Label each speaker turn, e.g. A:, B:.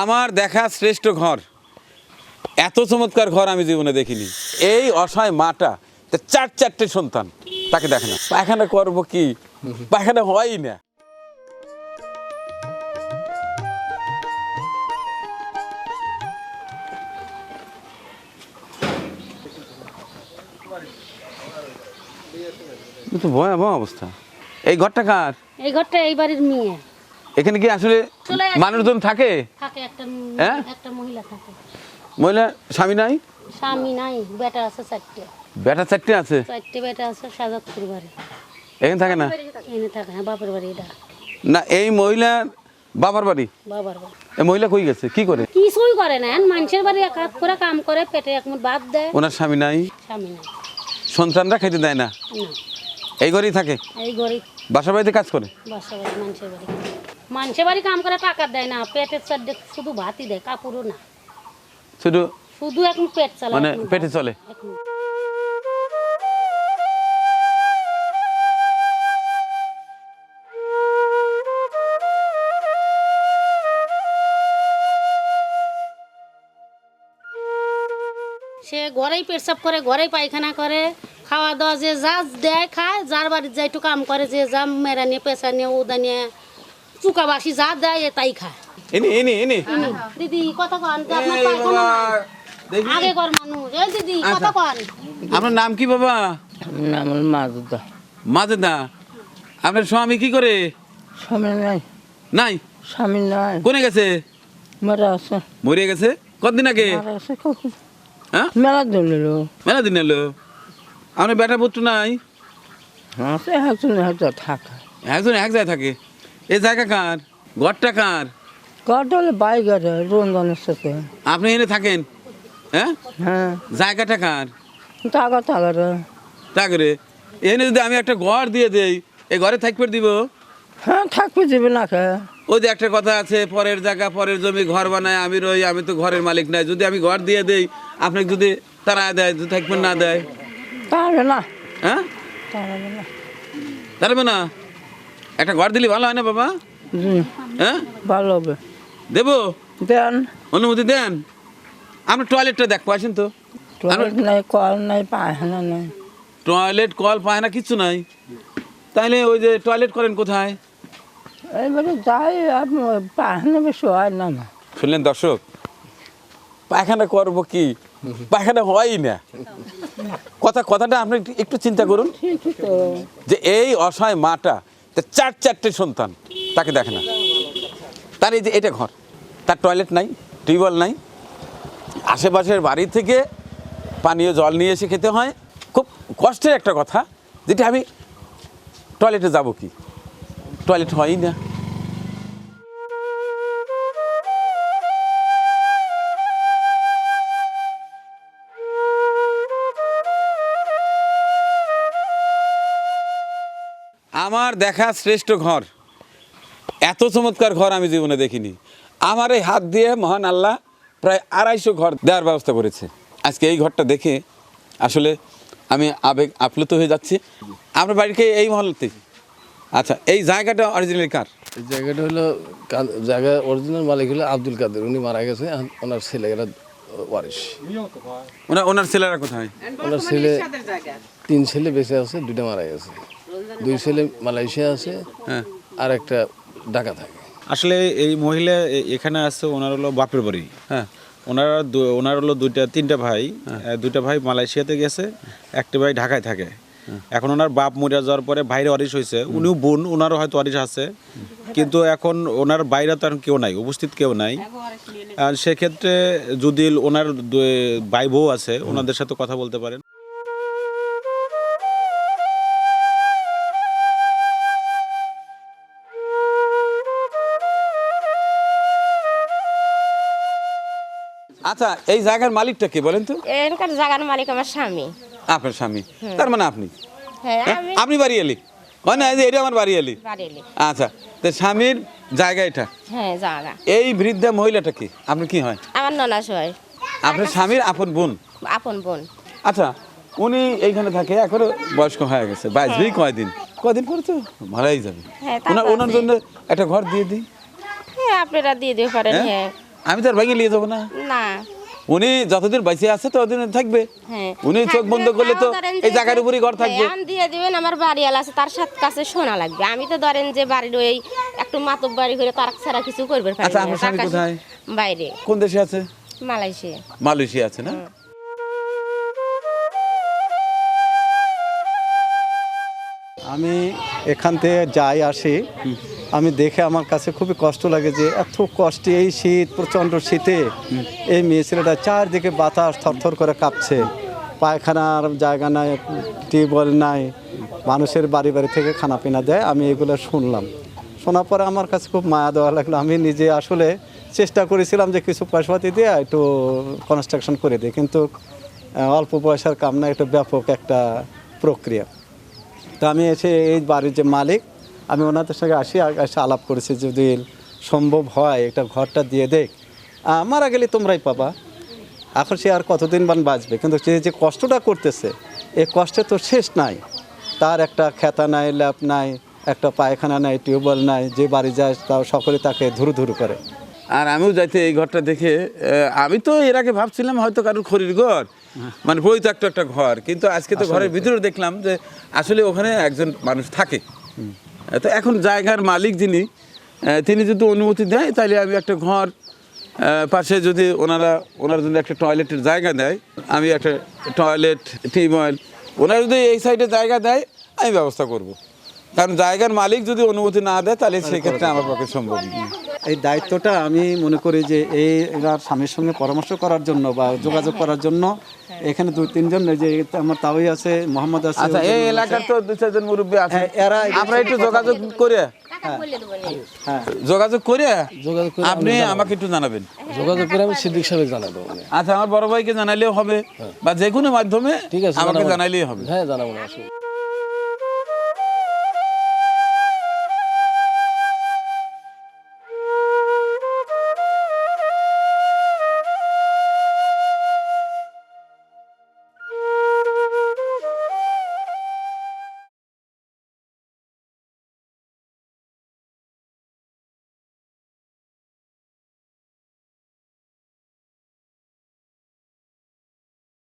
A: আমার দেখা শ্রেষ্ঠ ঘর। এত চমৎকার ঘর আমি জীবনে দেখিনি। এই অসহায় মাটা চার চারটে সন্তান তাকে দেখে না। পায়খানা করব কি? পায়খানা হয়ই না। তো ভয়াবহ অবস্থা। এই ঘরটা কার?
B: এই ঘরটা এই বাড়ির মেয়ে
A: এখানে কি আসলে। মানুষজন থাকে?
B: থাকে একটা
A: হ্যাঁ?
B: একটা মহিলা থাকে।
A: মহিলা স্বামী নাই?
B: স্বামী নাই বেটা আছে চারটে।
A: বেটা চারটে আছে?
B: চারটে বেটা আছে বাড়ি।
A: এখানে থাকে না?
B: থাকে হ্যাঁ বাপের বাড়ি এটা।
A: না এই মহিলার বাবার বাড়ি?
B: বাবার বাড়ি।
A: এই মহিলা কই গেছে? কি করে?
B: কিছুই করে না মানুষের বাড়ি এক হাত করে কাম করে পেটে এক মুঠ ভাত দেয়।
A: ওনার স্বামী নাই?
B: স্বামী নাই।
A: সন্তানরা খেতে দেয় না? এই ঘরেই থাকে?
B: এই গরিব
A: বাসা বাড়িতে কাজ করে?
B: বাসা বাড়ি মানুষের বাড়ি। মানুষের বাড়ি কাম করে টাকা দেয় না পেটের চারটে শুধু ভাতই দেয় কাপড়ও না।
A: শুধু?
B: শুধু এখন পেট চালায়
A: মানে পেটে চলে?
B: সে ঘরেই পেটসাপ করে ঘরেই পায়খানা করে খাওয়া দাওয়া যে যা দেয় খায় যার বাড়ির যাই একটু কাম করে যে যা মেরা নিয়ে পেশা নিয়ে উদা নিয়ে চুকা বাসি যা দেয় এ তাই খায়।
A: এনে এনে এনে।
B: দিদি কত কন আপনার পায়খানা। আগে কর মানুষ। এই দিদি কত কন।
A: আপনার নাম কি বাবা?
C: আমার মা দুটো
A: মাজেদা। আপনার স্বামী কি করে?
C: স্বামী নাই।
A: নাই?
C: স্বামী নাই।
A: কোনে গেছে?
C: মারা আছে।
A: মরে গেছে? কতদিন আগে? হ্যাঁ?
C: মেলা দিল
A: মেলা দিন এলো আপনার বেটা পুত্র নাই?
C: আছে একজন হয়তো থাকা।
A: একজন এক জায়গায় থাকে। এই জায়গা কার? ঘরটা কার?
C: কত হলে বাইক আছে রঞ্জনের সাথে।
A: আপনি এনে থাকেন হ্যাঁ?
C: হ্যাঁ।
A: জায়গাটা কার?
C: টাকা টাকা রে
A: এনে যদি আমি একটা ঘর দিয়ে দেই এই ঘরে থাকবে দিব?
C: হ্যাঁ থাকবে যাবে না খে
A: ওই যে একটা কথা আছে পরের জায়গা পরের জমি ঘর বানায় আমি রই আমি তো ঘরের মালিক নাই। যদি আমি ঘর দিয়ে দেই আপনাকে যদি তারা দেয় যদি থাকবেন না দেয়?
C: তাহলে না।
A: হ্যাঁ?
C: তাহলে না।
A: তারবে না? একটা ঘর দিলে ভালো হয় না বাবা? হ্যাঁ?
C: ভালো হবে।
A: দেবো?
C: দেন।
A: অনুমতি দেন। আপনার টয়লেটটা দেখ পাচ্ছেন তো।
C: টয়লেট নাই কল নাই পায়খানা নাই।
A: টয়লেট কল পায় না কিচ্ছু নাই। তাইলে ওই যে টয়লেট করেন কোথায়?
C: এইবারে যাই পায়খানা বেশি হয় না না।
A: শুনলেন দর্শক? পায়খানা করব কি? পায়খানা হয়ই না। কথা কথাটা আপনি একটু- একটু চিন্তা করুন। যে এই অসহায় মাটা তার চার চারটে সন্তান, তাকে দেখে না। তার এই যে এটা ঘর, তার টয়লেট নাই টিউবওয়েল নাই। আশেপাশের বাড়ি থেকে পানীয় জল নিয়ে এসে খেতে হয়। খুব কষ্টের একটা কথা, যেটা আমি টয়লেটে যাব কি? টয়লেট হয়ই না। আমার দেখা শ্রেষ্ঠ ঘর। এত চমৎকার ঘর আমি জীবনে দেখিনি। আমার এই হাত দিয়ে মহান আল্লাহ প্রায় আড়াইশো ঘর দেওয়ার ব্যবস্থা করেছে। আজকে এই ঘরটা দেখে আসলে আমি আবেগ আপ্লুত হয়ে যাচ্ছি। আপনার বাড়িকে এই মহলতে আচ্ছা এই জায়গাটা অরিজিনাল কার?
D: এই জায়গাটা হলো জায়গা অরিজিনাল মালিক হলো আব্দুল কাদের। উনি মারা গেছে ওনার ছেলেরা ওয়ারিস
A: ওনার ওনার ছেলেরা কোথায়?
D: ওনার ছেলে তিন ছেলে বেঁচে আছে দুইটা মারা গেছে। দুই ছেলে মালয়েশিয়া আছে
A: হ্যাঁ।
D: আর একটা ঢাকা থাকে।
E: আসলে এই মহিলা এখানে আছে ওনার হলো বাপের বাড়ি।
A: হ্যাঁ।
E: ওনারা ওনার হলো দুইটা তিনটা ভাই দুইটা ভাই মালয়েশিয়াতে গেছে একটা ভাই ঢাকায় থাকে। এখন ওনার বাপ মরে যাওয়ার পরে ভাইয়ের অরিস হয়েছে। উনিও বোন ওনারও হয়তো অরিস আছে। কিন্তু এখন ওনার বাইরে তো কেউ নাই উপস্থিত কেউ নাই। আর সেক্ষেত্রে যদি ওনার ভাই বউ আছে ওনাদের সাথে কথা বলতে পারেন।
A: আচ্ছা এই জায়গার মালিকটা কে বলেন তো?
F: এখানকার জায়গার মালিক আমার স্বামী।
A: আপনার স্বামী। তার মানে আপনি?
F: হ্যাঁ
A: হ্যাঁ? আপনি বাড়ি এলি হয় না এই যে এটা আমার বাড়ি এলি আচ্ছা তো স্বামীর জায়গা এটা?
F: হ্যাঁ জায়গা।
A: এই বৃদ্ধা মহিলাটা কি? আপনি কি হয়?
F: আমার ননাস হয়
A: আপনার স্বামীর আপন বোন?
F: আপন বোন।
A: আচ্ছা উনি এইখানে থাকে এখনও বয়স্ক হয়ে গেছে বাইশ বাঁচবেই কয়দিন? কয়দিন পরে তো? মারাই যাবে।
F: হ্যাঁ,
A: ওনার ওনার জন্য একটা ঘর দিয়ে দিই।
F: হ্যাঁ আপনারা দিয়ে দিতে পারেন
A: হ্যাঁ? আমি তার ভাইকে নিয়ে যাব না।
F: না।
A: উনি যতদিন বাইসে আছে ততদিন থাকবে।
F: হ্যাঁ।
A: উনি চোখ বন্ধ করলে তো
F: ধরেন
A: এই জায়গার উপরই ঘর থাকবে।
F: হ্যাঁ, আম দিয়ে দিবেন আমার বাড়ি বাড়িওয়ালা আছে তার সাথে কাছে শোনা লাগবে। আমি তো ধরেন যে বাড়ির ওই একটু মাতব বাড়ি করে তার ছাড়া কিছু করবে পারি
A: আচ্ছা। আপনার স্বামী কোথায়?
F: বাইরে।
A: কোন দেশে আছে?
F: মালয়েশিয়া।
A: মালয়েশিয়া আছে না?
G: আমি এখান থেকে যাই আসি। আমি দেখে আমার কাছে খুবই কষ্ট লাগে যে এত কষ্টে এই শীত, প্রচণ্ড শীতে এই মেয়ে ছেলেটা চারদিকে বাতাস থরথর করে কাঁপছে। পায়খানার জায়গা নাই, টিউবওয়েল নাই, মানুষের বাড়ি বাড়ি থেকে খানা পিনা দেয়, আমি এগুলো শুনলাম। শোনার পরে আমার কাছে খুব মায়া দেওয়া লাগল। আমি নিজে আসলে চেষ্টা করেছিলাম যে কিছু পয়সাপাতি দিয়ে, একটু কনস্ট্রাকশন করে দিই, কিন্তু অল্প পয়সার কাম না, একটু ব্যাপক একটা প্রক্রিয়া। তো আমি এসে এই বাড়ির যে মালিক আমি ওনাদের সঙ্গে আসি এসে আলাপ করেছি যদি সম্ভব হয় একটা ঘরটা দিয়ে দেখ। মারা গেলে তোমরাই পাবা। এখন সে আর কতদিন বান বাঁচবে? কিন্তু সে যে কষ্টটা করতেছে এই কষ্টে তো শেষ নাই। তার একটা খেতা নাই ল্যাপ নাই একটা পায়খানা নাই টিউবওয়েল নাই যে বাড়ি যায় তাও সকলে তাকে ধুরু ধুরু করে।
A: আর আমিও যাইতে এই ঘরটা দেখে আমি তো এর আগে ভাবছিলাম হয়তো কারোর খড়ির ঘর। মানে পরিত্যক্ত একটা ঘর। কিন্তু আজকে তো ঘরের ভিতরে দেখলাম যে আসলে ওখানে একজন মানুষ থাকে। তো এখন জায়গার মালিক যিনি তিনি যদি অনুমতি দেয়, তাহলে আমি একটা ঘর পাশে যদি ওনারা, ওনার জন্য একটা টয়লেটের জায়গা দেয়, আমি একটা টয়লেট টিউবওয়েল ওনারা যদি এই সাইডে জায়গা দেয়, আমি ব্যবস্থা করব। কারণ জায়গার মালিক যদি অনুমতি না দেয়, তাহলে সেক্ষেত্রে আমার পক্ষে সম্ভব না।
G: এই দায়িত্বটা আমি মনে করি যে এই এবার স্বামীর সঙ্গে পরামর্শ করার জন্য বা যোগাযোগ করার জন্য। এখানে দুই তিনজন যে আমার তাওই আছে মোহাম্মদ আছে
A: আচ্ছা এই এলাকার তো দু চারজন মুরব্বী আছে।
G: হ্যাঁ, এরা
A: আমরা একটু যোগাযোগ করে।
G: হ্যাঁ।
A: যোগাযোগ করে?
D: যোগাযোগ করে
A: আপনি আমাকে একটু জানাবেন।
D: যোগাযোগ করে আমি সিদ্দিক সাহেব জানাব।
A: আচ্ছা আমার বড় ভাইকে জানাইলেও হবে বা যে কোনো মাধ্যমে
D: ঠিক আছে
A: আমাকে। জানাইলেই হবে।
D: হ্যাঁ জানাব।